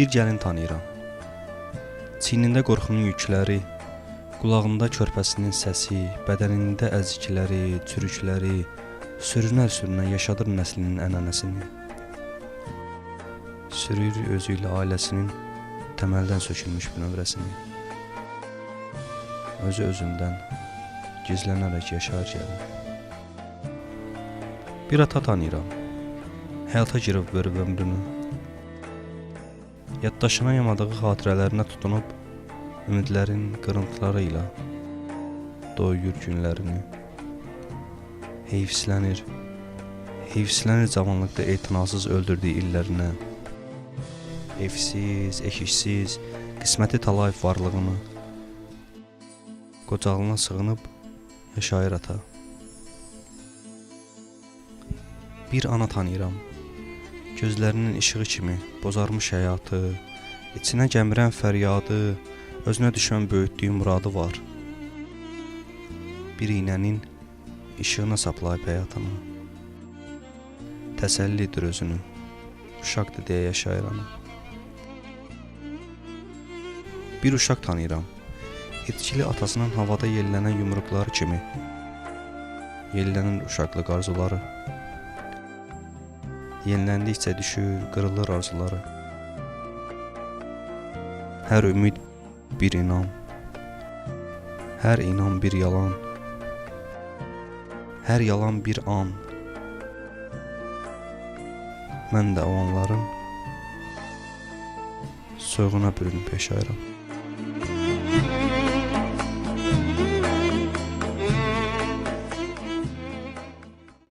Bir gəlin tanıyıram. Çiynində qorxunun yükləri, qulağında körpəsinin səsi, bədənində əzikləri, çürükləri, sürünər-sürünər yaşadır nəslinin ənənəsini. Sürür özü ilə ailəsinin təməldən sökülmüş bünövrəsini. Özü özündən gizlənərək yaşar gəlin. Bir ata tanıyıram. Həyata girib verib ömrünü. Yaddaşına yamadığı xatirələrinə tutunub ümidlərin qırıntıları ilə doyur günlərini. Heyfsilənir. Heyfsilənir cavanlıqda etinasız öldürdüyü illərinə. Evsiz, eşiksiz, qisməti talayıb varlığını. Qocalığına sığınıb yaşayır ata. Bir ana tanıyıram. Gözlərinin işığı kimi bozarmış həyatı, içinə gəmirən fəryadı, özünə düşən böyütdüyü muradı var. Bir iynənin işığına saplayıb həyatını. Təsəllidir özünü. Uşaqdır deyə yaşayır ana. Bir uşaq tanıyıram. Etkili atasının havada yellənən yumruqları kimi yellənir uşaqlıq arzuları. Yeniləndikcə düşür, qırılır arzuları. Hər ümid bir inam. Hər inam bir yalan. Hər yalan bir an. Mən də o anların soyuğuna bürünüb yaşayıram.